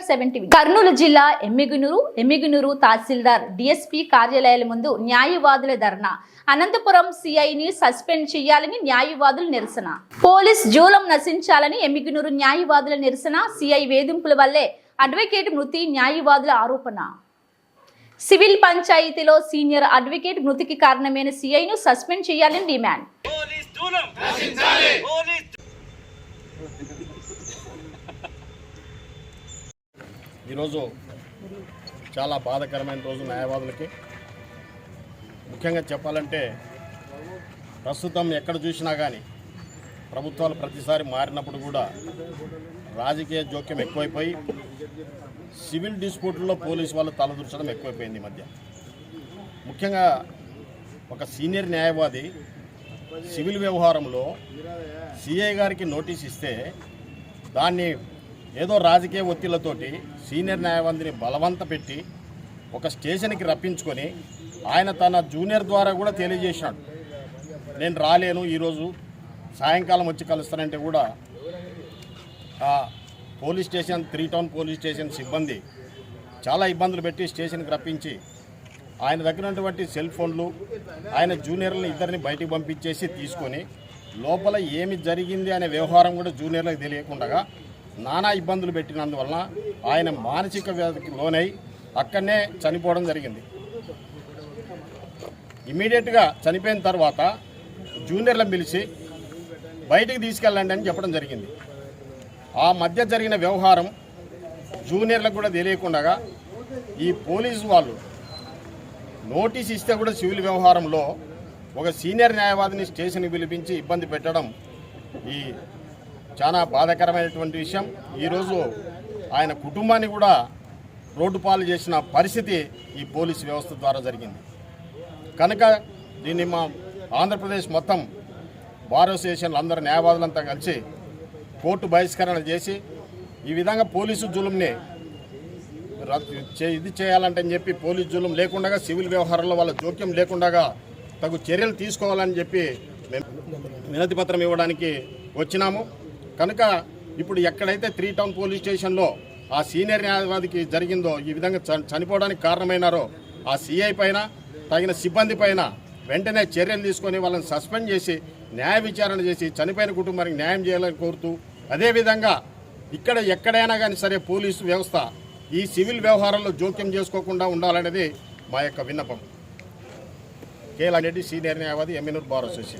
Number seventy Kurnool జిల్లా ఎమ్మిగునూరు ఎమ్మిగునూరు తహసీల్దార్ DSP కార్యాలయాల ముందు న్యాయవాదుల ధర్నా. అనంతపురం సిఐని సస్పెండ్ చేయాలని న్యాయవాదుల నిరసన. పోలీస్ జూలం నశించాలని ఎమ్మిగునూరు న్యాయవాదుల నిరసన. సిఐ వేధింపుల వల్లే అడ్వకేట్ మృతి న్యాయవాదుల ఆరోపణ. సివిల్ పంచాయతీలో సీనియర్ అడ్వకేట్ మృతికి కారణమైన సిఐను సస్పెండ్ చేయాలని డిమాండ్ పోలీస్ దూరం రక్షించాలి పోలీస్ ఈరోజు చాలా బాధాకరమైన రోజు న్యాయవాదులకి. ముఖ్యంగా చెప్పాలంటే ప్రస్తుతం ఎక్కడ చూసినా కానీ ప్రభుత్వాలు ప్రతిసారి మారినప్పుడు కూడా రాజకీయ జోక్యం ఎక్కువైపోయి సివిల్ డిస్ప్యూట్లలో పోలీసు వాళ్ళు తలదూర్చడం ఎక్కువైపోయింది ఈ మధ్య. ముఖ్యంగా ఒక సీనియర్ న్యాయవాది సివిల్ వ్యవహారంలో సిఐ గారికి నోటీస్ ఇస్తే దాన్ని ఏదో రాజకీయ ఒత్తిళ్ళతోటి సీనియర్ న్యాయవాదిని బలవంత పెట్టి ఒక స్టేషన్కి రప్పించుకొని ఆయన తన జూనియర్ ద్వారా కూడా తెలియజేసినాడు నేను రాలేను ఈరోజు సాయంకాలం వచ్చి కలుస్తానంటే కూడా police station three town police station సిబ్బంది చాలా ఇబ్బందులు పెట్టి స్టేషన్కి రప్పించి ఆయన దగ్గర ఉన్నటువంటి సెల్ ఫోన్లు ఆయన జూనియర్లను ఇద్దరిని బయటికి పంపించేసి తీసుకొని లోపల ఏమి జరిగింది అనే వ్యవహారం కూడా జూనియర్లకు తెలియకుండా నానా ఇబ్బందులు పెట్టినందువలన ఆయన మానసిక వ్యాధికి లోనై అక్కడనే చనిపోవడం జరిగింది. ఇమీడియట్గా చనిపోయిన తర్వాత జూనియర్లను పిలిచి బయటికి తీసుకెళ్ళండి అని చెప్పడం జరిగింది. ఆ మధ్య జరిగిన వ్యవహారం జూనియర్లకు కూడా తెలియకుండా ఈ పోలీసు వాళ్ళు నోటీస్ ఇస్తే కూడా సివిల్ వ్యవహారంలో ఒక సీనియర్ న్యాయవాదిని స్టేషన్కి పిలిపించి ఇబ్బంది పెట్టడం ఈ చాలా బాధాకరమైనటువంటి విషయం. ఈరోజు ఆయన కుటుంబాన్ని కూడా రోడ్డు పాలు చేసిన పరిస్థితి ఈ పోలీసు వ్యవస్థ ద్వారా జరిగింది. కనుక దీన్ని మా ఆంధ్రప్రదేశ్ మొత్తం బార్ అసోసియేషన్లు అందరూ న్యాయవాదులంతా కలిసి కోర్టు బహిష్కరణ చేసి ఈ విధంగా పోలీసు జులుంని రద్దు చే- ఇది చేయాలంటే అని చెప్పి పోలీస్ జులుం లేకుండా సివిల్ వ్యవహారంలో వాళ్ళ జోక్యం లేకుండా తగు చర్యలు తీసుకోవాలని చెప్పి మేము వినతి పత్రం ఇవ్వడానికి వచ్చినాము. కనుక ఇప్పుడు ఎక్కడైతే త్రీ టౌన్ పోలీస్ స్టేషన్లో ఆ సీనియర్ న్యాయవాదికి జరిగిందో ఈ విధంగా చ- చనిపోవడానికి కారణమైనారో ఆ సిఐ పైన తగిన సిబ్బంది పైన వెంటనే చర్యలు తీసుకొని వాళ్ళని సస్పెండ్ చేసి న్యాయ విచారణ చేసి చనిపోయిన కుటుంబానికి న్యాయం చేయాలని కోరుతూ అదేవిధంగా ఇక్కడ ఎక్కడైనా కానీ సరే పోలీసు వ్యవస్థ ఈ సివిల్ వ్యవహారంలో జోక్యం చేసుకోకుండా ఉండాలనేది మా యొక్క విన్నపం. కేఎల్ అనేది సీనియర్ న్యాయవాది ఎమ్మెనూర్ బార్ అసోసియేషన్.